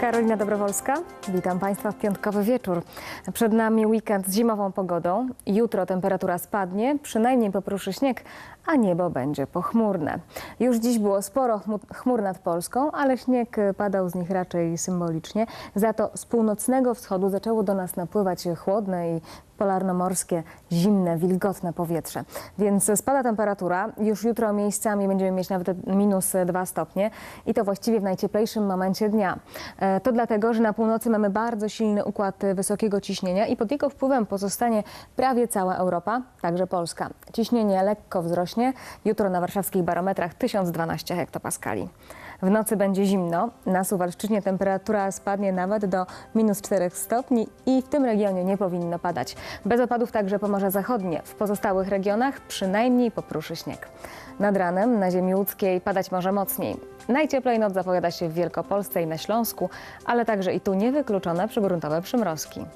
Karolina Dobrowolska, witam Państwa w piątkowy wieczór. Przed nami weekend z zimową pogodą. Jutro temperatura spadnie, przynajmniej popruszy śnieg, a niebo będzie pochmurne. Już dziś było sporo chmu- chmur nad Polską, ale śnieg padał z nich raczej symbolicznie. Za to z północnego wschodu zaczęło do nas napływać chłodne i polarnomorskie, zimne, wilgotne powietrze. Więc spada temperatura. Już jutro miejscami będziemy mieć nawet minus 2 stopnie i to właściwie w najcieplejszym momencie dnia. E, To dlatego, że na północy mamy bardzo silny układ wysokiego ciśnienia i pod jego wpływem pozostanie prawie cała Europa, także Polska. Ciśnienie lekko wzrośnie. Jutro na warszawskich barometrach 1012 hektopaskali. W nocy będzie zimno. Na Suwalszczyźnie temperatura spadnie nawet do minus 4 stopni i w tym regionie nie powinno padać. Bez opadów także Pomorze Zachodnie. W pozostałych regionach przynajmniej popruszy śnieg. Nad ranem na ziemi łódzkiej padać może mocniej. Najcieplej noc zapowiada się w Wielkopolsce i na Śląsku, ale także i tu niewykluczone przygruntowe przymrozki.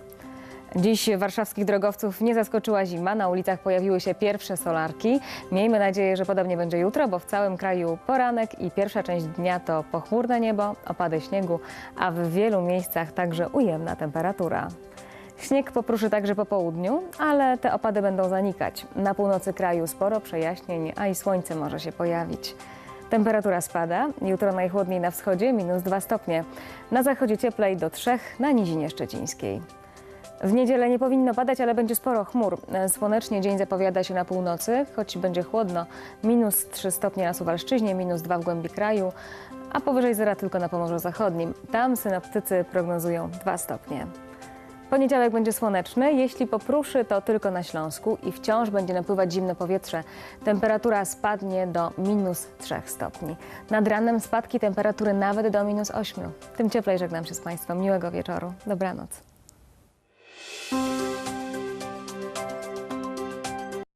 Dziś warszawskich drogowców nie zaskoczyła zima. Na ulicach pojawiły się pierwsze solarki. Miejmy nadzieję, że podobnie będzie jutro, bo w całym kraju poranek i pierwsza część dnia to pochmurne niebo, opady śniegu, a w wielu miejscach także ujemna temperatura. Śnieg popruszy także po południu, ale te opady będą zanikać. Na północy kraju sporo przejaśnień, a i słońce może się pojawić. Temperatura spada. Jutro najchłodniej na wschodzie minus 2 stopnie. Na zachodzie cieplej do 3 na Nizinie Szczecińskiej. W niedzielę nie powinno padać, ale będzie sporo chmur. Słonecznie dzień zapowiada się na północy, choć będzie chłodno. Minus 3 stopnie na Suwalszczyźnie, minus 2 w głębi kraju, a powyżej zera tylko na Pomorzu Zachodnim. Tam synoptycy prognozują 2 stopnie. Poniedziałek będzie słoneczny, jeśli popruszy to tylko na Śląsku i wciąż będzie napływać zimne powietrze. Temperatura spadnie do minus 3 stopni. Nad ranem spadki temperatury nawet do minus 8. Tym cieplej żegnam się z Państwem. Miłego wieczoru. Dobranoc.